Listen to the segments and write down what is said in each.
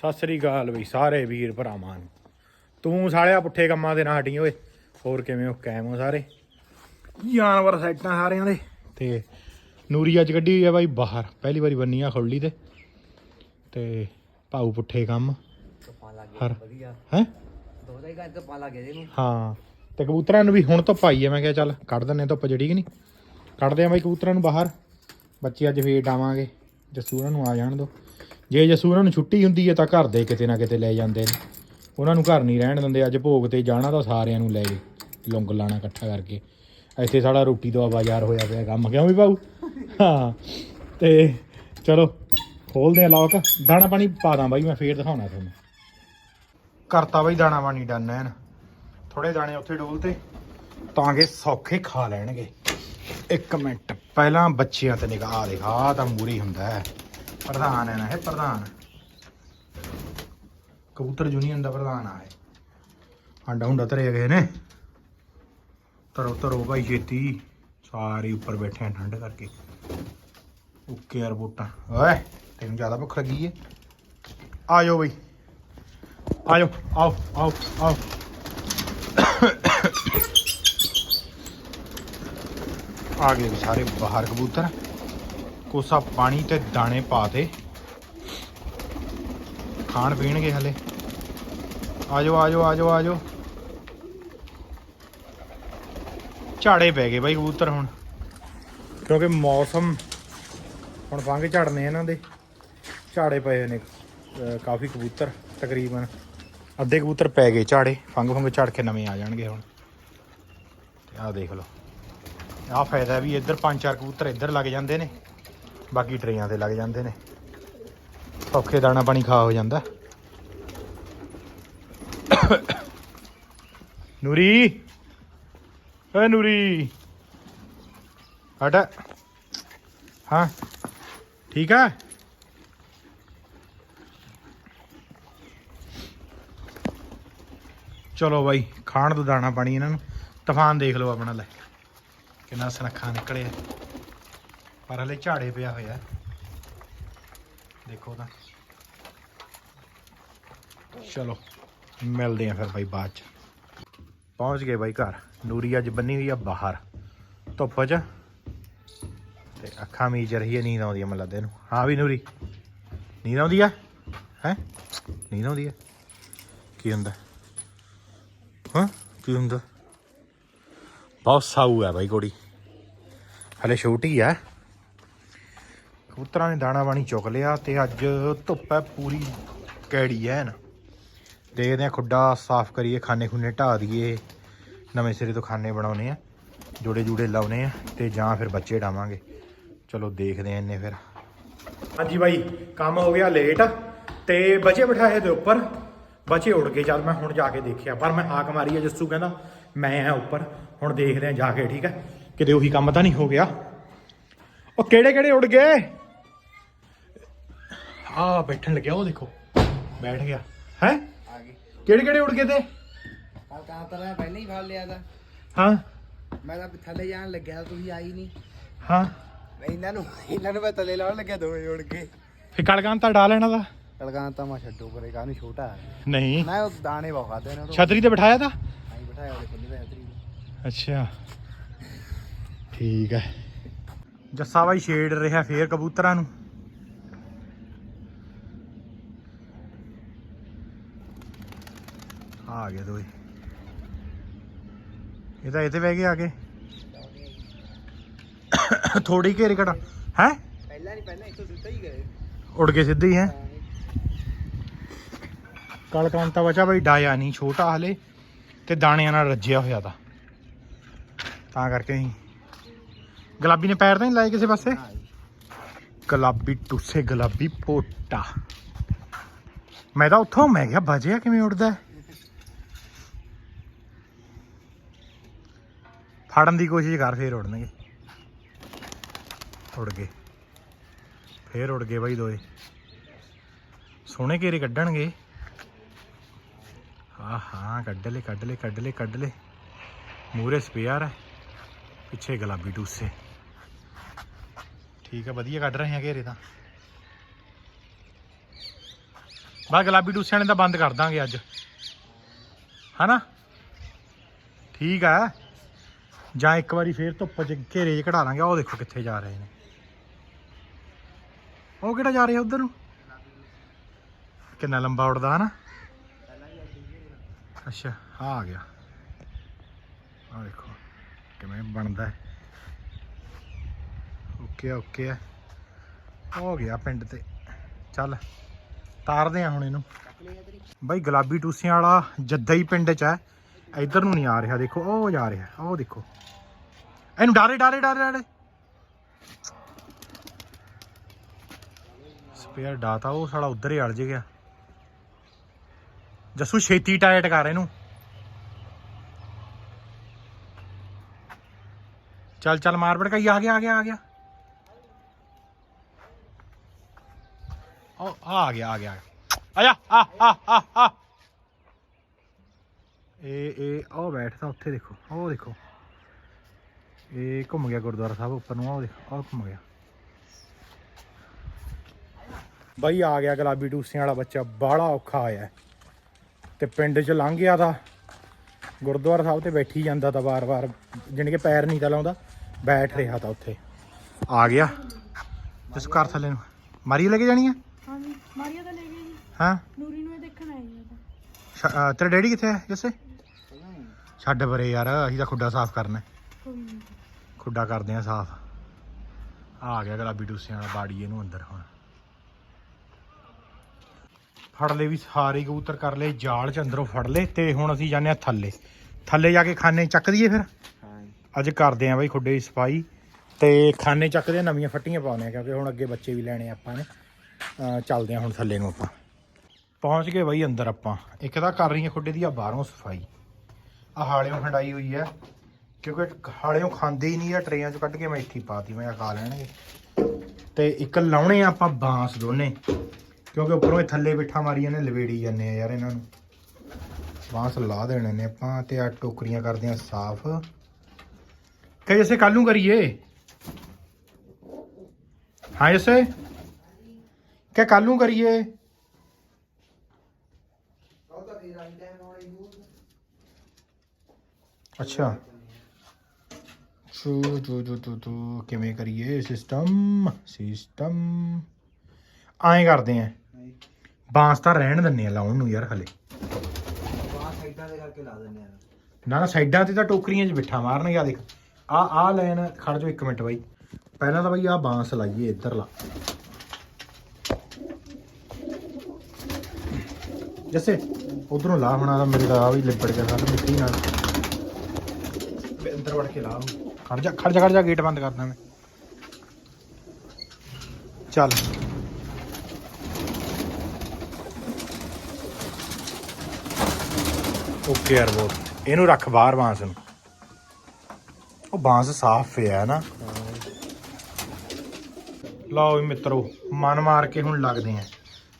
ਸਤਿ ਸ੍ਰੀ ਅਕਾਲ ਬਈ ਸਾਰੇ ਵੀਰ ਭਰਾਵਾਂ ਨੂੰ। ਤੂੰ ਸਾਲਿਆ ਪੁੱਠੇ ਕੰਮਾਂ ਦੇ ਨਾ ਹਟੀ ਓਏ। ਹੋਰ ਕਿਵੇਂ ਹੋ? ਕਾਇਮ ਹੋ ਸਾਰੇ? ਜਾਨਵਰ ਸੈਟਾਂ ਸਾਰਿਆਂ ਦੇ। ਤੇ ਨੂਰੀ ਅੱਜ ਕੱਢੀ ਹੋਈ ਆ ਬਾਈ ਬਾਹਰ। ਪਹਿਲੀ ਵਾਰੀ ਬੰਨੀ ਆ ਖੁੱਲੀ ਤੇ। ਤੇ ਭਾਊ ਪੁੱਠੇ ਕੰਮ। ਹਰ ਹੈ? ਲੱਗ ਤੇ ਕਬੂਤਰਾਂ ਨੂੰ ਵੀ ਹੁਣ ਧੁੱਪ ਆਈ ਆ। ਮੈਂ ਕਿਹਾ ਚੱਲ ਕੱਢ ਦਿੰਨੇ ਧੁੱਪ ਜਿਹੜੀ ਕਿ ਨਹੀਂ। ਕੱਢਦੇ ਆ ਬਾਈ ਕਬੂਤਰਾਂ ਨੂੰ ਬਾਹਰ। ਬੱਚੇ ਅੱਜ ਫੇਰ ਡਾਵਾਂਗੇ। ਜਸੂਰਾਂ ਨੂੰ ਆ ਜਾਣ ਦੋ। ਜੇ ਜਸੂਰਾਂ ਨੂੰ ਛੁੱਟੀ ਹੁੰਦੀ ਹੈ ਤਾਂ ਘਰ ਦੇ ਕਿਤੇ ਨਾ ਕਿਤੇ ਲੈ ਜਾਂਦੇ ਨੇ। ਉਹਨਾਂ ਨੂੰ ਘਰ ਨਹੀਂ ਰਹਿਣ ਦਿੰਦੇ, ਅੱਜ ਭੋਗ ਤੇ ਜਾਣਾ ਤਾਂ ਸਾਰਿਆਂ ਨੂੰ ਲੈ ਗਏ। ਲੁੰਗ ਲਾਣਾ ਇਕੱਠਾ ਕਰਕੇ। ਇੱਥੇ ਸਾਡਾ ਰੋਟੀ ਤੋਂ ਬਾਜ਼ਾਰ ਹੋਇਆ ਪਿਆ, ਕੰਮ ਕਿਉਂ ਵੀ ਭਾਊ ਹਾਂ, ਤੇ ਚਲੋ, ਖੋਲਦੇ ਆ ਲੌਕ ਦਾਣਾ ਪਾਣੀ ਪਾ ਦਾਂ ਬਾਈ, ਮੈਂ ਫੇਰ ਦਿਖਾਉਣਾ ਤੁਹਾਨੂੰ। ਕਰਤਾ ਬਾਈ ਦਾਣਾ ਪਾਣੀ ਡਨ ਐਨ। ਥੋੜੇ ਦਾਣੇ ਉੱਥੇ ਡੋਲਤੇ ਤਾਂ ਕਿ ਸੌਖੇ ਖਾ ਲੈਣਗੇ। ਇੱਕ ਮਿੰਟ, ਪਹਿਲਾਂ ਬੱਚਿਆਂ ਤੇ ਨਿਗਾਹ ਦੇਖ ਤਾਂ ਮੂਰੀ ਹੁੰਦਾ ਹੈ। ਪ੍ਰਧਾਨ ਹੈ ਨਾ ਇਹ ਪ੍ਰਧਾਨ। ਕਬੂਤਰ ਯੂਨੀਅਨ ਦਾ ਪ੍ਰਧਾਨ ਆ ਇਹ। ਆਂਡਾ ਹੁੰਡਾ ਧਰੇ ਗਏ ਨੇ। ਤਰੋ ਤਰੋ ਭਾਈ ਛੇਤੀ। ਸਾਰੇ ਉੱਪਰ ਬੈਠੇ ਆ ਠੰਡ ਕਰਕੇ। ਓਕੇ ਯਾਰ ਬੋਟਾ ਓਏ, ਤੈਨੂੰ ਜ਼ਿਆਦਾ ਭੁੱਖ ਲੱਗੀ ਏ। ਆ ਜਾਓ ਬਈ। ਆ ਜਾਓ ਆਓ ਆਓ ਆਓ। ਆ ਗਏ ਸਾਰੇ ਬਾਹਰ ਕਬੂਤਰ। ਕੋਸਾ ਪਾਣੀ ਤੇ ਦਾਣੇ ਪਾ ਦੇ। ਖਾਣ ਪੀਣਗੇ ਹਲੇ। ਆ ਜਾਓ ਆ ਜਾਓ ਆ ਜਾਓ ਆ ਜਾਓ ਝਾੜੇ ਪੈ ਗਏ ਬਾਈ ਕਬੂਤਰ ਹੁਣ। ਕਿਉਂਕਿ ਮੌਸਮ ਹੁਣ ਫੰਗ ਝੜਨੇ ਇਹਨਾਂ ਦੇ। ਝਾੜੇ ਪਏ ਨੇ ਕਾਫੀ ਕਬੂਤਰ ਤਕਰੀਬਨ। ਅੱਧੇ ਕਬੂਤਰ ਪੈ ਗਏ ਝਾੜੇ ਫੰਗ ਫੰਗ ਝੜ ਕੇ ਨਵੇਂ ਆ ਜਾਣਗੇ ਹੁਣ। ਆਹ ਦੇਖ ਲਓ। ਆਹ ਫਾਇਦਾ ਵੀ ਇੱਧਰ ਪੰਜ ਚਾਰ ਕਬੂਤਰ ਇੱਧਰ ਲੱਗ ਜਾਂਦੇ ਨੇ। ਬਾਕੀ ਟਰੇਆਂ ਤੇ ਲੱਗ ਜਾਂਦੇ ਨੇ। ਔਖੇ ਦਾਣਾ ਪਾਣੀ ਖਾ ਹੋ ਜਾਂਦਾ। ਨੂਰੀ। ਏ ਨੂਰੀ। ਹਟ। ਹਾਂ। ਠੀਕ ਆ? ਚਲੋ ਬਾਈ, ਖਾਣ ਤੋਂ ਦਾਣਾ ਪਾਣੀ ਇਹਨਾਂ ਨੂੰ। ਤੂਫਾਨ ਦੇਖ ਲਓ ਆਪਣਾ, ਲੈ। ਕਿੰਨਾ ਸਨੱਖਾ ਨਿਕਲਿਆ। ਪਰ ਹਲੇ ਝਾੜੇ ਪਿਆ ਹੋਇਆ। ਦੇਖੋ ਤਾਂ। ਚਲੋ, ਮਿਲਦੇ ਆ ਫਿਰ ਬਾਈ ਬਾਅਦ ਚ। ਪਹੁੰਚ ਗਏ ਬਾਈ ਘਰ। ਨੂਰੀ ਅੱਜ ਬੰਨੀ ਹੋਈ ਆ ਬਾਹਰ। ਧੁੱਪ 'ਚ। ਤੇ ਅੱਖਾਂ ਮੀਚ ਰਹੀ ਹੈ ਨੀਂਦ ਆਉਂਦੀ ਆ ਮੈਨੂੰ ਲੱਗਦਾ ਇਹਨੂੰ। ਹਾਂ ਵੀ ਨੂਰੀ, ਨੀਂਦ ਆਉਂਦੀ ਆ? ਹੈ? ਨੀਂਦ ਆਉਂਦੀ ਆ? ਕੀ ਹੁੰਦਾ? ਹਾਂ, ਕੀ ਹੁੰਦਾ? ਬਹੁਤ ਸਾਊ ਹੈ ਬਾਈ ਕੋੜੀ ਹਲੇ ਛੋਟੀ ਆ। ਕਬੂਤਰਾਂ ਨੇ ਦਾਣਾ ਪਾਣੀ ਚੁੱਕ ਲਿਆ ਤੇ ਅੱਜ ਧੁੱਪ ਹੈ, ਪੂਰੀ ਕੈੜੀ ਹੈ ਨਾ। ਦੇਖਦੇ ਆ ਖੁੱਡਾ ਸਾਫ਼ ਕਰੀਏ ਖਾਨੇ ਖੁੰਨੇ ਢਾ ਦਈਏ। ਨਵੇਂ ਸਿਰੇ ਤੋਂ ਖਾਨੇ ਬਣਾਉਣੇ ਆ ਜੋੜੇ ਜੂੜੇ ਲਾਉਣੇ ਆ ਤੇ ਜਾਂ ਫਿਰ ਬੱਚੇ ਡਾਵਾਂਗੇ। ਚਲੋ ਦੇਖਦੇ ਆ ਇੰਨੇ ਫਿਰ। ਹਾਂਜੀ ਬਾਈ, ਕੰਮ ਹੋ ਗਿਆ ਲੇਟ ਤੇ ਬੱਚੇ ਬਿਠਾਏ ਦੇ ਉੱਪਰ। ਬੱਚੇ ਉੜ ਗਏ, ਚੱਲ ਮੈਂ ਹੁਣ ਜਾ ਕੇ ਦੇਖਿਆ, ਪਰ ਮੈਂ ਹਾਕ ਮਾਰੀ ਆ ਜੱਸੂ ਕਹਿੰਦਾ, ਮੈਂ ਆ ਉੱਪਰ, ਹੁਣ ਦੇਖਦੇ ਆ ਜਾ ਕੇ, ਠੀਕ ਹੈ? ਕਿਤੇ ਉਹੀ ਕੰਮ ਤਾਂ ਨਹੀਂ ਹੋ ਗਿਆ? ਉਹ ਕਿਹੜੇ ਕਿਹੜੇ ਉੱਡ ਗਏ? ਆ ਬੈਠਣ ਲੱਗਿਆ ਉਹ ਦੇਖੋ। ਬੈਠ ਗਿਆ। ਹੈ? ਆ ਕਿਹੜੇ ਕਿਹੜੇ ਉੜ ਗਏ ਤੇ? ਕੱਲ ਤਾਂ ਤਾਂ ਮੈਂ ਪਹਿਲਾਂ ਹੀ ਫੜ ਲਿਆ ਤਾਂ। ਹਾਂ। ਮੈਂ ਤਾਂ ਥੱਲੇ ਜਾਣ ਲੱਗਿਆ ਤੁਸੀਂ ਆਈ ਨਹੀਂ। ਹਾਂ। ਇਹਨਾਂ ਨੂੰ ਇਹਨਾਂ ਨੂੰ ਮੈਂ ਥੱਲੇ ਲਾਉਣ ਲੱਗਿਆ ਦੋਵੇਂ ਉੜ ਕੇ ਫੇ ਕਲਕਾਂ ਤਾਂ ਡਾ ਲੈਣਾ ਦਾ? ਕਲਕਾਂ ਤਾਂ ਮੈਂ ਛੱਡੋ ਪਰੇ ਕਾਹਨੂੰ ਛੋਟਾ ਹੈ। ਨਹੀਂ। ਮੈਂ ਉਹ ਦਾਣੇ ਬਹੁਤ ਖਾਦੇ ਨੇ ਉਹ ਛਤਰੀ ਤੇ ਬਿਠਾਇਆ ਤਾਂ? ਆਈ ਬਿਠਾਇਆ ਉਹਦੇ ਖੁੱਲੇ ਦਾ ਇਧਰ ਅੱਛਾ। ਠੀਕ ਹੈ। ਜੱਸਾ ਬਾਈ ਛੇੜ ਰਿਹਾ ਫੇਰ ਕਬੂਤਰਾਂ ਨੂੰ। ਆ ਗਏ ਦੋਏ। ਇਹ ਤਾਂ ਇੱਥੇ ਬਹਿ ਗਏ ਆ ਕੇ। ਥੋੜੀ ਘੇਰੇ ਘਟਾ। ਹੈ? ਪਹਿਲਾਂ ਨਹੀਂ ਪਹਿਲਾਂ ਇੱਥੋਂ ਸਿੱਧਾ ਹੀ ਗਏ। ਉੜ ਕੇ ਸਿੱਧੇ ਹੀ ਹੈ? ਕਲਕਾਂਤਾ ਬਚਾ ਬਈ? ਡਾਇਆ ਨਹੀਂ ਛੋਟਾ ਹਲੇ। ਤੇ ਦਾਣਿਆਂ ਨਾਲ ਰੱਜਿਆ ਹੋਇਆ ਤਾਂ। ਤਾਂ ਕਰਕੇ ਹੀ ਗੁਲਾਬੀ ਨੇ ਪੈਰ ਤਾਂ ਨਹੀਂ ਲਾਏ ਕਿਸੇ ਪਾਸੇ? ਗੁਲਾਬੀ ਟੁੱਸੇ ਗੁਲਾਬੀ ਪੋਟਾ। ਮੈਂ ਤਾਂ ਉੱਥੋਂ ਮੈਂ ਕਿਹਾ ਬਜਿਆ ਕਿਵੇਂ ਉੜਦਾ? ਫੜਨ ਦੀ ਕੋਸ਼ਿਸ਼ ਕਰ, ਫੇਰ ਉੜਨਗੇ। ਉੜ ਗਏ। ਫੇਰ ਉੜ ਗਏ ਬਾਈ ਦੋਏ। ਸੋਹਣੇ ਘੇਰੇ ਕੱਢਣਗੇ। ਹਾਂ ਹਾਂ, ਕੱਢ ਲੈ ਕੱਢ ਲੈ ਕੱਢ ਲੈ ਕੱਢ ਲੈ। ਮੂਰੇ ਸਪੇਅਰ ਹੈ ਪਿੱਛੇ ਗੁਲਾਬੀ ਟੂਸੇ। ਠੀਕ ਹੈ ਵਧੀਆ ਕੱਢ ਰਹੇ ਆ ਘੇਰੇ ਤਾਂ। ਬਾ ਗੁਲਾਬੀ ਡੂਸਿਆਂ ਨੇ ਤਾਂ ਬੰਦ ਕਰ ਦਾਂਗੇ ਅੱਜ। ਹਨਾ? ਠੀਕ ਆ। ਜਾਂ ਇੱਕ ਵਾਰੀ ਫੇਰ ਧੁੱਪ 'ਚ ਘੇਰੇ 'ਚ ਕਢਾ ਲਾਂਗੇ ਉਹ ਦੇਖੋ ਕਿੱਥੇ ਜਾ ਰਹੇ ਨੇ। ਉਹ ਕਿਹੜਾ ਜਾ ਰਿਹਾ ਉਧਰ ਨੂੰ? ਕਿੰਨਾ ਲੰਬਾ ਉੜਦਾ ਹਨਾ? ਅੱਛਾ ਆ ਆ ਗਿਆ। ਆ ਦੇਖੋ ਕਿਵੇਂ ਬਣਦਾ ਹੈ। ਓਕੇ ਓਕੇ ਹੈ। ਹੋ ਗਿਆ ਪਿੰਡ ਤੇ। ਚੱਲ, ਤਾਰਦੇ ਆ ਹੁਣ ਇਹਨੂੰ। ਬਾਈ ਗੁਲਾਬੀ ਟੂਸਿਆਂ ਵਾਲਾ ਜੱਦਾ ਹੀ ਪਿੰਡ ਚ ਹੈ। ਇੱਧਰ ਨੂੰ ਨਹੀਂ ਆ ਰਿਹਾ, ਦੇਖੋ, ਉਹ ਜਾ ਰਿਹਾ, ਉਹ ਦੇਖੋ। ਇਹਨੂੰ ਡਾਰੇ ਡਾਰੇ ਡਾਰੇ ਡਾਰੇ। ਸਪੇਅਰ ਡਾਤਾ, ਉਹ ਸਾਲਾ ਉਧਰ ਹੀ ਅੜ ਜ ਗਿਆ। ਜੱਸੂ, ਛੇਤੀ ਟਾਇਟ ਕਰ ਇਹਨੂੰ। ਚੱਲ ਚੱਲ, ਮਾਰ ਬੜਕਾਈ ਆ ਗਿਆ ਆ ਗਿਆ ਆ ਗਿਆ। ਉਹ ਆ ਗਿਆ ਆ ਗਿਆ। ਆਇਆ, ਆ ਆ ਆ ਆ। ਇਹ ਇਹ ਉਹ ਬੈਠਦਾ ਉੱਥੇ ਦੇਖੋ ਉਹ ਦੇਖੋ। ਇਹ ਘੁੰਮ ਗਿਆ ਗੁਰਦੁਆਰਾ ਸਾਹਿਬ ਉੱਪਰ ਨੂੰ ਉਹ ਦੇਖੋ ਉਹ ਘੁੰਮ ਗਿਆ। ਬਾਈ ਆ ਗਿਆ ਗੁਲਾਬੀ ਟੂਸਿਆਂ ਵਾਲਾ ਬੱਚਾ ਬਾਹਲਾ ਔਖਾ ਆਇਆ। ਤੇ ਪਿੰਡ 'ਚ ਲੰਘ ਗਿਆ ਤਾਂ ਗੁਰਦੁਆਰਾ ਸਾਹਿਬ ਤੇ ਬੈਠੀ ਜਾਂਦਾ ਤਾਂ ਵਾਰ-ਵਾਰ ਜਾਣੀ ਕਿ ਪੈਰ ਨਹੀਂ ਤਾਂ ਲਾਉਂਦਾ ਬੈਠ ਰਿਹਾ ਤਾਂ ਉੱਥੇ। ਆ ਗਿਆ। ਇਸ ਕਰ ਥੱਲੇ ਨੂੰ। ਮਾਰੀ ਲੈ ਕੇ ਜਾਣੀ ਹੈ ਹਾਂਜੀ ਮਾਰੀਆ ਤਾਂ ਲੈ ਜੀ ਹਾਂ? ਨੂਰੀ ਨੂੰ ਇਹ ਦੇਖਣ ਆਈ ਤਾਂ। ਅਹ ਤੇਰਾ ਡੈਡੀ ਕਿੱਥੇ ਹੈ ਜੱਸੇ? ਛੱਡ ਪਰੇ ਯਾਰ ਅਸੀਂ ਤਾਂ ਖੁੱਡਾ ਸਾਫ਼ ਕਰਨਾ ਹੈ। ਕੋਈ ਨਹੀਂ। ਖੁੱਡਾ ਕਰਦੇ ਆ ਸਾਫ਼। ਆ ਗਿਆ ਗੁਲਾਬੀ ਟੂਸਿਆਂ ਵਾਲਾ ਬਾੜੀ ਇਹਨੂੰ ਅੰਦਰ ਹੁਣ। ਫੜ ਲਏ ਵੀ ਸਾਰੇ ਕਬੂਤਰ ਕਰ ਲਏ ਜਾਲ ਚ ਅੰਦਰੋਂ ਫੜ ਲਏ ਤੇ ਹੁਣ ਅਸੀਂ ਜਾਂਦੇ ਆ ਥੱਲੇ। ਥੱਲੇ ਜਾ ਕੇ ਖਾਨੇ ਚੱਕ ਦਈਏ ਫਿਰ? ਹਾਂ ਅੱਜ ਕਰਦੇ ਆ ਬਾਈ ਖੁੱਡੇ ਦੀ ਸਫ਼ਾਈ ਤੇ ਖਾਨੇ ਚੱਕਦੇ ਆ ਨਵੀਆਂ ਫੱਟੀਆਂ ਪਾਉਣੇ ਆ ਕਿਉਂਕਿ ਹੁਣ ਅੱਗੇ ਬੱਚੇ ਵੀ ਲੈਣੇ ਆਪਾਂ ਨੇ। ਚੱਲਦੇ ਆ ਹੁਣ ਥੱਲੇ ਨੂੰ ਆਪਾਂ। ਪਹੁੰਚ ਗਏ ਬਾਈ ਅੰਦਰ ਆਪਾਂ। ਇੱਕ ਤਾਂ ਕਰ ਰਹੀ ਆ ਖੁੱਡੇ ਦੀ ਆ ਬਾਹਰੋਂ ਸਫ਼ਾਈ। ਹਾਲਿਓਂ ਖੰਡਾਈ ਹੋਈ ਹੈ। ਕਿਉਂਕਿ ਹਾਲਿਓਂ ਖਾਂਦੇ ਹੀ ਨਹੀਂ ਆ, ਟਰੇਆਂ ਚ ਕੱਢ ਕੇ ਮੈਂ ਇੱਥੇ ਹੀ ਪਾਤੀ, ਮੈਂ ਖਾ ਲੈਣਗੇ। ਤੇ ਇੱਕ ਲਾਉਣੇ ਆ ਆਪਾਂ ਬਾਂਸ ਦੋਨੇ, ਕਿਉਂਕਿ ਉੱਪਰੋਂ ਇਹ ਥੱਲੇ ਬਿਠਾ ਮਾਰੀ ਜਾਂਦੇ, ਲਵੇੜੀ ਜਾਂਦੇ ਆ ਯਾਰ ਇਹਨਾਂ ਨੂੰ। ਬਾਂਸ ਲਾ ਦੇਣੇ ਨੇ ਆਪਾਂ ਤੇ ਆ ਟੋਕਰੀਆਂ ਕਰਦੇ ਆ ਸਾਫ਼। ਕਿ ਜੈਸੇ ਕੱਲ ਨੂੰ ਕਰੀਏ? ਹਾਂ ਜੈਸੇ? ਕਿ ਕੱਲ ਨੂੰ ਕਰੀਏ? ਅੱਛਾ। ਚੂ ਚੂ ਚੂ ਚੂ ਚੂ ਕਿਵੇਂ ਕਰੀਏ ਸਿਸਟਮ ਸਿਸਟਮ ਐਂ ਕਰਦੇ ਆ। ਬਾਂਸ ਤਾਂ ਰਹਿਣ ਦਿੰਨੇ ਆ ਲਾਉਣ ਨੂੰ ਯਾਰ ਹਲੇ। ਬਾਹਰ ਸਾਈਡਾਂ ਦੇ ਕਰਕੇ ਲਾ ਦਿੰਦੇ ਆ। ਨਾ ਨਾ ਸਾਈਡਾਂ ਤੇ ਤਾਂ ਟੋਕਰੀਆਂ 'ਚ ਬਿਠਾ ਮਾਰਨਗੇ ਆ ਦੇਖ। ਆ ਆ ਲੈਣ ਖੜ ਜਾਓ ਇੱਕ ਮਿੰਟ ਬਾਈ। ਪਹਿਲਾਂ ਤਾਂ ਬਾਈ ਆ ਬਾਂਸ ਲਾਈਏ ਇੱਧਰਲਾ ਜੱਸੇ ਉਧਰੋਂ ਲਾ ਹੋਣਾ ਤਾਂ ਮੇਰੇ ਦਾ ਆ ਵੀ ਲਿਬੜ ਗਿਆ ਸਾਰਾ ਮਿੱਟੀ ਨਾਲ। ਵੜ ਕੇ ਲਾ ਉਹਨੂੰ। ਖੜ ਜਾ ਖੜ ਜਾ ਖੜ ਜਾ ਗੇਟ ਬੰਦ ਕਰਦਾ ਮੈਂ। ਚੱਲ। ਓਕੇ ਯਾਰ ਬੋਲ। ਇਹਨੂੰ ਰੱਖ ਬਾਹਰ ਬਾਂਸ ਨੂੰ। ਉਹ ਬਾਂਸ ਸਾਫ਼ ਪਿਆ ਨਾ। ਲਓ ਵੀ ਮਿੱਤਰੋ ਮਨ ਮਾਰ ਕੇ ਹੁਣ ਲੱਗਦੇ ਆ।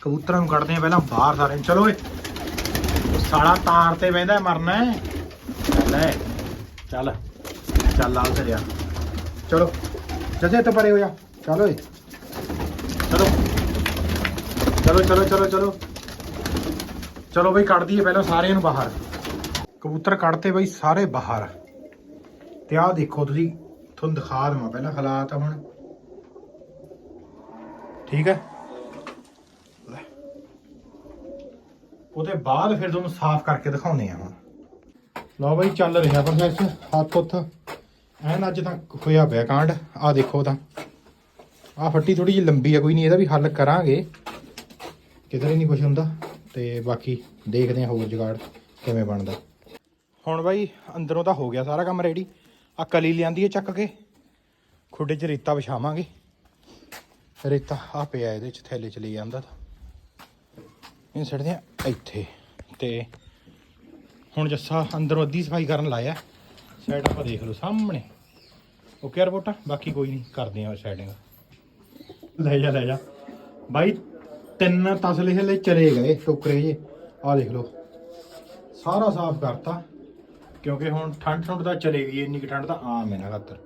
ਕਬੂਤਰਾਂ ਨੂੰ ਕੱਢਦੇ ਆ ਪਹਿਲਾਂ ਬਾਹਰ ਸਾਰੇ ਨੂੰ। ਚਲੋ ਓਏ ਉਹ ਸਾਲਾ ਤਾਰ ਤੇ ਬਹਿੰਦਾ ਮਰਨਾ ਹੈ। ਚੱਲ ਏ, ਚੱਲ। ਚੱਲ ਲਾਲ ਤੇਰਿਆ ਚਲੋ ਜਦੇ ਤੇ ਪਰੇ ਹੋ ਜਾ। ਚਲੋ ਓਏ। ਚਲੋ। ਚਲੋ ਚਲੋ ਚਲੋ ਚਲੋ। ਚਲੋ ਬਈ, ਕੱਢ ਦਈਏ ਪਹਿਲਾਂ ਸਾਰਿਆਂ ਨੂੰ ਬਾਹਰ। ਕਬੂਤਰ ਕੱਢਤੇ ਬਈ ਸਾਰੇ ਬਾਹਰ। ਤੇ ਆਹ ਦੇਖੋ ਤੁਸੀਂ, ਤੁਹਾਨੂੰ ਦਿਖਾ ਦਵਾਂ ਪਹਿਲਾਂ ਹਾਲਾਤ ਹੁਣ। ਠੀਕ ਹੈ? ਉਹਦੇ ਬਾਅਦ ਫਿਰ ਤੁਹਾਨੂੰ ਸਾਫ਼ ਕਰਕੇ ਦਿਖਾਉਂਦੇ ਆ ਹੁਣ। ਲਓ ਬਈ, ਚੱਲ ਰਿਹਾ ਪ੍ਰੋਸੈਸ। ਹੱਥ ਉੱਥ। ਐਨ ਅੱਜ ਤਾਂ ਹੋਇਆ ਪਿਆ ਕਾਂਡ। ਆਹ ਦੇਖੋ ਤਾਂ। ਆਹ ਫੱਟੀ ਥੋੜੀ ਜਿਹੀ ਲੰਬੀ ਆ, ਕੋਈ ਨਹੀਂ, ਇਹਦਾ ਵੀ ਹੱਲ ਕਰਾਂਗੇ। ਕਿਧਰੇ ਨਹੀਂ ਕੁਝ ਹੁੰਦਾ। ਤੇ ਬਾਕੀ ਦੇਖਦੇ ਹਾਂ ਹੋਰ ਜੁਗਾੜ ਕਿਵੇਂ ਬਣਦਾ। ਹੁਣ ਬਾਈ, ਅੰਦਰੋਂ ਤਾਂ ਹੋ ਗਿਆ ਸਾਰਾ ਕੰਮ ਰੈਡੀ ਆ ਕਲੀ ਲਿਆਂਦੀ ਹੈ ਚੱਕ ਕੇ। ਖੁੱਡੇ 'ਚ ਰੇਤਾ ਵਿਛਾਵਾਂਗੇ। ਰੇਤਾ ਆ ਪਿਆ ਇਹਦੇ 'ਚ, ਥੈਲੇ 'ਚ ਲਈ ਜਾਂਦਾ ਤਾਂ। ਇਹ ਛੱਡਦੇ ਆ ਇੱਥੇ। ਤੇ ਹੁਣ ਜੱਸਾ ਅੰਦਰੋਂ ਅੱਧੀ ਸਫ਼ਾਈ ਕਰਨ ਲਾਇਆ। ਸਾਈਡ ਆਪਾਂ ਦੇਖ ਲਓ ਸਾਹਮਣੇ। ਓਕੇ ਰਿਪੋਰਟਾਂ ਬਾਕੀ ਕੋਈ ਨਹੀਂ, ਕਰਦੇ ਆ ਸੈਟਿੰਗ ਲੈ ਜਾ ਲੈ ਜਾ। ਬਾਈ, ਤਿੰਨ ਤਸਲੇ ਹਲੇ ਚਲੇ ਗਏ, ਟੋਕਰੇ ਜੇ। ਆ ਦੇਖ ਲਓ। ਸਾਰਾ ਸਾਫ਼ ਕਰਤਾ। ਕਿਉਂਕਿ ਹੁਣ ਠੰਡ ਠੰਡ ਤਾਂ ਚਲੇ ਗਈ, ਇੰਨੀ ਕੁ ਠੰਡ ਤਾਂ ਆਮ ਹੈ ਨਾ ਖਾਤਰ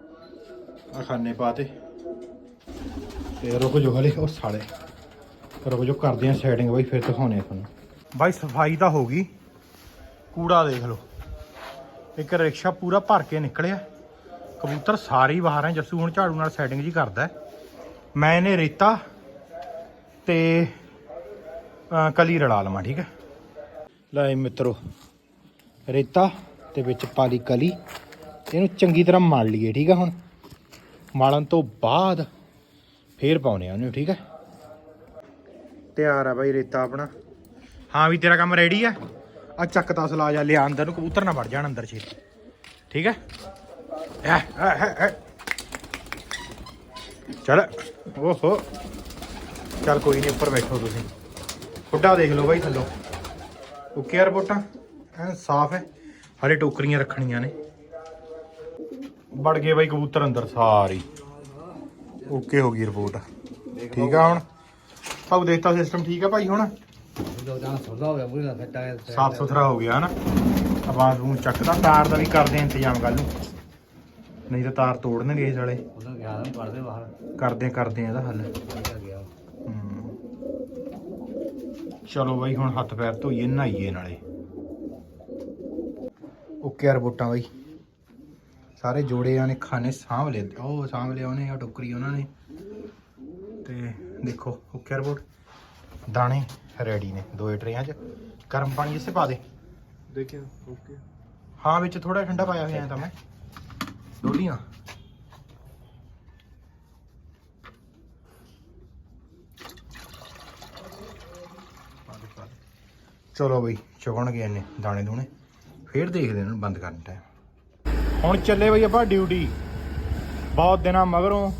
ਆ ਖਾਨੇ ਪਾਤੇ। ਤੇ ਰੁਕ ਜੋ ਹਲੇ, ਉਹ ਸਾਲੇ। ਰੁਕ ਜੋ ਕਰਦੇ ਆ ਸੈਟਿੰਗ ਬਾਈ, ਫਿਰ ਦਿਖਾਉਣੇ ਆ ਤੁਹਾਨੂੰ। ਬਾਈ, ਸਫ਼ਾਈ ਤਾਂ ਹੋ ਗਈ। ਕੂੜਾ ਦੇਖ ਲਓ। ਇੱਕ ਰਿਕਸ਼ਾ ਪੂਰਾ ਭਰ ਕੇ ਨਿਕਲਿਆ। ਕਬੂਤਰ ਸਾਰੇ ਹੀ ਬਾਹਰ ਆ ਜੱਸੂ ਹੁਣ ਝਾੜੂ ਨਾਲ ਸੈਟਿੰਗ ਜੀ ਕਰਦਾ ਮੈਂ ਇਹਨੇ ਰੇਤਾ ਤੇ ਕਲੀ ਰਲਾ ਲਵਾਂ, ਠੀਕ ਹੈ? ਲੈ ਜੀ ਮਿੱਤਰੋ, ਰੇਤਾ ਤੇ ਵਿੱਚ ਪਾ ਲਈ ਕਲੀ। ਇਹਨੂੰ ਚੰਗੀ ਤਰ੍ਹਾਂ ਮਲ ਲਈਏ, ਠੀਕ ਹੈ ਹੁਣ? ਮਲਣ ਤੋਂ ਬਾਅਦ ਫੇਰ ਪਾਉਨੇ ਆ ਉਹਨੂੰ, ਠੀਕ ਹੈ? ਤਿਆਰ ਆ ਬਾਈ ਰੇਤਾ ਆਪਣਾ। ਹਾਂ ਵੀ ਤੇਰਾ ਕੰਮ ਰੈਡੀ ਆ? ਆ ਚੱਕ ਤਾ ਸਲਾ ਜਾ ਲਿਆ ਅੰਦਰ ਨੂੰ ਕਬੂਤਰ ਨਾ ਵੜ ਜਾਣ ਅੰਦਰ ਛੇਤੀ। ਠੀਕ ਹੈ? ਐ, ਐ, ਐ, ਚੱਲ। ਓਹੋ। ਚੱਲ ਕੋਈ ਨਹੀਂ ਉੱਪਰ ਬੈਠੋ ਤੁਸੀਂ। ਖੁੱਡਾ ਦੇਖ ਲਓ ਬਾਈ ਥੱਲੋਂ। ਓਕੇ ਆ ਰਿਪੋਰਟਾਂ? ਐਨ ਸਾਫ਼ ਹੈ। ਹਰੇ ਟੋਕਰੀਆਂ ਰੱਖਣੀਆਂ ਨੇ। ਵੜ ਗਏ ਬਾਈ ਕਬੂਤਰ ਅੰਦਰ ਸਾਰੀ। ਓਕੇ ਹੋ ਗਈ ਰਿਪੋਰਟ। ਠੀਕ ਆ ਹੁਣ? ਭਾਉ ਦੇਖਤਾ ਸਿਸਟਮ ਠੀਕ ਆ ਭਾਈ ਹੁਣ? ਸਾਫ਼ ਸੁਥਰਾ ਹੋ ਗਿਆ ਨਾ। ਆਵਾਜ਼ ਨੂੰ ਚੱਕਦਾ ਤਾਰ ਦਾ ਵੀ ਕਰਦੇ ਆ ਇੰਤਜ਼ਾਮ ਕੱਲ ਨੂੰ। ਨਹੀਂ ਤਾਂ ਤਾਰ ਤੋੜਨਗੇ ਇਸ ਵਾਲੇ। ਕਰਦੇ ਆ ਕਰਦੇ ਆ ਇਹਦਾ ਹੱਲ। ਹਮ। ਚਲੋ ਬਾਈ ਹੁਣ ਹੱਥ ਪੈਰ ਧੋਈਏ ਨਹਾਈਏ ਨਾਲੇ। ਓਕੇ ਰਿਪੋਰਟਾਂ ਬਾਈ। ਸਾਰੇ ਜੋੜਿਆਂ ਨੇ ਖਾਣੇ ਸਾਂਭ ਲਏ ਉਹ ਸਾਂਭ ਲਿਆ ਉਹਨੇ ਆ ਟੋਕਰੀ ਉਹਨਾਂ ਨੇ। ਤੇ ਦੇਖੋ ਓਕੇ ਰਿਪੋਰਟ ਦਾਣੇ। ਰੈਡੀ ਨੇ ਦੋ ਟਰੇਆਂ 'ਚ। ਗਰਮ ਪਾਣੀ ਇਸੇ ਪਾ ਦੇ। ਦੇਖਿਆ ਓਕੇ। ਹਾਂ ਵਿੱਚ ਥੋੜਾ ਠੰਡਾ ਪਾਇਆ ਹੋਇਆ ਤਾਂ ਮੈਂ। ਡੋਲੀਆਂ ਚਲੋ ਬਈ ਚੁਗਣਗੇ ਇਹਨੇ ਦਾਣੇ ਦੂਣੇ। ਫੇਰ ਦੇਖਦੇ ਇਹਨਾਂ ਨੂੰ ਬੰਦ ਕਰਨ ਟਾਈਮ ਹੁਣ ਚੱਲੇ ਬਈ ਆਪਾਂ ਡਿਊਟੀ ਬਹੁਤ ਦਿਨਾਂ ਮਗਰੋਂ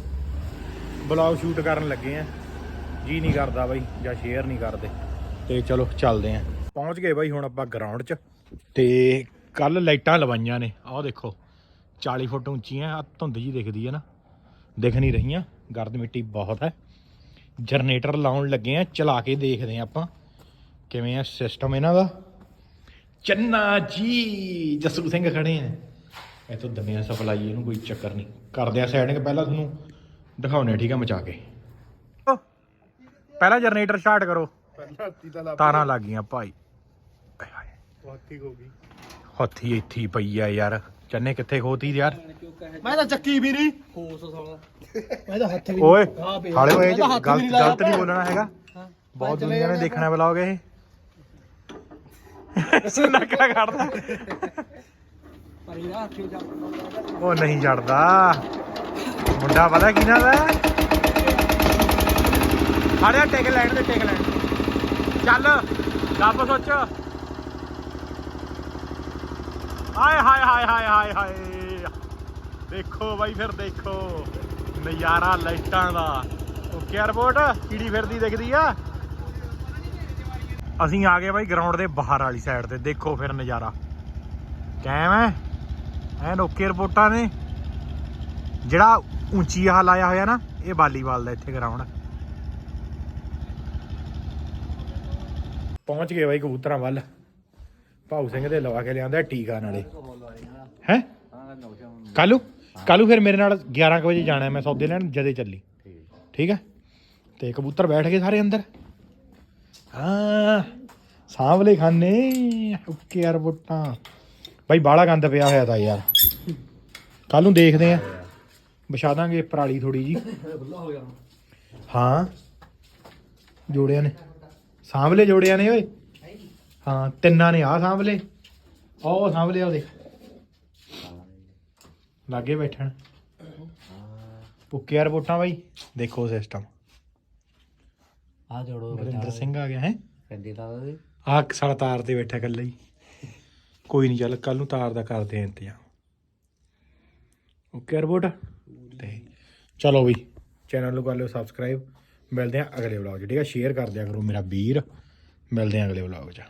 ਬਲੌਗ ਸ਼ੂਟ ਕਰਨ ਲੱਗੇ ਆ। ਜੀ ਨਹੀਂ ਕਰਦਾ ਬਾਈ ਜਾਂ ਸ਼ੇਅਰ ਨਹੀਂ ਕਰਦੇ। ਤੇ ਚਲੋ ਚੱਲਦੇ ਆ। ਪਹੁੰਚ ਗਏ ਬਾਈ ਹੁਣ ਆਪਾਂ ਗਰਾਊਂਡ 'ਚ। ਤੇ ਕੱਲ ਲਾਈਟਾਂ ਲਵਾਈਆਂ ਨੇ। ਆਹ ਦੇਖੋ 40 ਫੁੱਟ ਉੱਚੀਆਂ ਆ ਧੁੰਦ ਜੀ ਦਿਖਦੀ ਹੈ ਨਾ। ਦਿਖ ਨਹੀਂ ਰਹੀਆਂ ਗਰਦ ਮਿੱਟੀ ਬਹੁਤ ਹੈ। ਜਨਰੇਟਰ ਲਾਉਣ ਲੱਗੇ ਆ ਚਲਾ ਕੇ ਦੇਖਦੇ ਆ ਆਪਾਂ। ਕਿਵੇਂ ਆ ਸਿਸਟਮ ਇਹਨਾਂ ਦਾ? ਚੰਨਾ ਜੀ ਜਸੂ ਸਿੰਘ ਖੜੇ ਆ। ਇਹ ਤੋਂ ਦਮਿਆ ਸਪਲਾਈ ਇਹਨੂੰ ਕੋਈ ਚੱਕਰ ਨਹੀਂ। ਕਰਦੇ ਆ ਸੈਟਿੰਗ ਪਹਿਲਾਂ ਤੁਹਾਨੂੰ ਦਿਖਾਉਣੇ ਆ, ਠੀਕ ਆ ਮਚਾ ਕੇ। ਪਹਿਲਾਂ ਜਨਰੇਟਰ ਸਟਾਰਟ ਕਰੋ। ਪਹਿਲਾਂ ਹੱਤੀ ਤਾਂ ਲੱਭ ਤਾਰਾਂ ਲੱਗ ਗਈਆਂ ਭਾਈ। ਆਏ ਹਾਏ। ਵਾਕੀ ਹੋ ਗਈ। ਹੱਥੀ ਇੱਥੇ ਹੀ ਪਈ ਆ ਯਾਰ। ਚੰਨੇ ਕਿੱਥੇ ਖੋਤੀ ਯਾਰ? ਮੈਂ ਤਾਂ ਚੱਕੀ ਵੀ ਨਹੀਂ ਮੈਂ ਤਾਂ ਹੱਥ ਓਏ ਹਾਲੇ ਓਏ ਮੈਂ ਤਾਂ ਹੱਥ ਵੀ ਗਲਤ ਨਹੀਂ ਲਾਇਆ ਗਲਤ ਨਹੀਂ ਬੋਲਣਾ ਹੈਗਾ। ਬਹੁਤ ਦੁਨੀਆ ਨੇ ਦੇਖਣਾ ਬਲੌਗ ਇਹ। ਸੁਨੱਕਾ ਕੱਢਦਾ ਪਰ ਇਹਦਾ ਹੱਥ ਹੀ ਉਹ ਨਹੀਂ ਛੱਡਦਾ ਮੁੰਡਾ ਪਤਾ ਕੀ ਨਾਲ ਹੈ? ਹਾੜਿਆ ਟਿਕ ਲੈਣ ਦੇ ਟਿਕ ਲੈਣ ਚੱਲ ਦੱਬ ਸੋਚ। ਹਾਏ ਹਾਏ ਹਾਏ ਹਾਏ ਹਾਏ ਹਾਏ। ਦੇਖੋ ਬਾਈ ਫਿਰ, ਦੇਖੋ। ਨਜ਼ਾਰਾ ਲਾਈਟਾਂ ਦਾ। ਓਕੇ 에어ਪੋਰਟ ਕੀੜੀ ਫਿਰਦੀ ਦਿਖਦੀ ਆ। ਅਸੀਂ ਆ ਗਏ ਬਾਈ ਗਰਾਊਂਡ ਦੇ ਬਾਹਰ ਵਾਲੀ ਸਾਈਡ ਤੇ। ਦੇਖੋ ਫਿਰ ਨਜ਼ਾਰਾ। ਕੈਮ ਹੈ? ਐਨ ਓਕੇ ਰਿਪੋਰਟਾਂ ਨੇ। ਜਿਹੜਾ ਉੱਚੀ ਆ ਲਾਇਆ ਹੋਇਆ ਨਾ, ਇਹ ਵਾਲੀਬਾਲ ਦਾ ਇੱਥੇ ਗਰਾਊਂਡ ਪਹੁੰਚ ਗਏ ਬਾਈ ਕਬੂਤਰਾਂ ਵੱਲ। ਭਾਊ ਸਿੰਘ ਦੇ ਲਵਾ ਕੇ ਲਿਆਂਦਾ ਟੀਕਾ ਨਾਲੇ। ਹੈ? ਕੱਲੂ? ਕੱਲੂ ਫਿਰ ਮੇਰੇ ਨਾਲ 11 ਕੁ ਵਜੇ ਜਾਣਾ ਮੈਂ ਸੌਦੇ ਲੈਣ, ਜਦੇ ਚੱਲੀ। ਠੀਕ ਹੈ? ਤੇ ਕਬੂਤਰ ਬੈਠ ਗਏ ਸਾਰੇ ਅੰਦਰ। ਹਾਂ, ਸਾਂਵਲੇ ਖਾਨੇ ਓਕੇ ਯਾਰ ਬੁੱਟਾਂ ਬਾਈ ਬਾਲਾ ਗੰਦ ਪਿਆ ਹੋਇਆ ਤਾਂ ਯਾਰ। ਕੱਲ ਨੂੰ ਦੇਖਦੇ ਆ ਵਿਛਾ ਦਾਂਗੇ ਪਰਾਲੀ ਥੋੜੀ ਜੀ ਹਾਂ, ਜੋੜਿਆਂ ਨੇ। ਸਾਂਵਲੇ ਜੋੜਿਆਂ ਨੇ ਓਏ। ਹਾਂ ਤਿੰਨਾਂ ਨੇ ਆ ਸਾਂਵਲੇ ਉਹ ਸਾਂਵਲੇ ਉਹਦੇ। ਲਾਗੇ ਬੈਠਣ। ਪੁੱਕੇ ਵੋਟਾਂ ਬਾਈ। ਦੇਖੋ ਸਿਸਟਮ ਆ ਜੋੜੋ ਵਰਿੰਦਰ ਸਿੰਘ ਆ ਗਿਆ ਹੈ? ਕੰਦੀ ਦਾ ਦੇ ਆਹ ਸਾਲਾ ਤਾਰ ਤੇ ਬੈਠਾ ਇਕੱਲਾ ਹੀ। ਕੋਈ ਨਹੀਂ ਚੱਲ ਕੱਲ ਨੂੰ ਤਾਰ ਦਾ ਕਰਦੇ ਆ ਇੰਤਜ਼ਾਮ। Okay report? ਤੇ ਚਲੋ ਵੀ। ਚੈਨਲ ਨੂੰ ਕਰ ਲਿਓ ਸਬਸਕ੍ਰਾਈਬ ਮਿਲਦੇ ਆ ਅਗਲੇ ਵਲੌਗ 'ਚ, ਠੀਕ ਆ? ਸ਼ੇਅਰ ਕਰ ਦਿਆ ਕਰੋ ਮੇਰਾ ਵੀਰ। ਮਿਲਦੇ ਆ ਅਗਲੇ ਵਲੌਗ 'ਚ।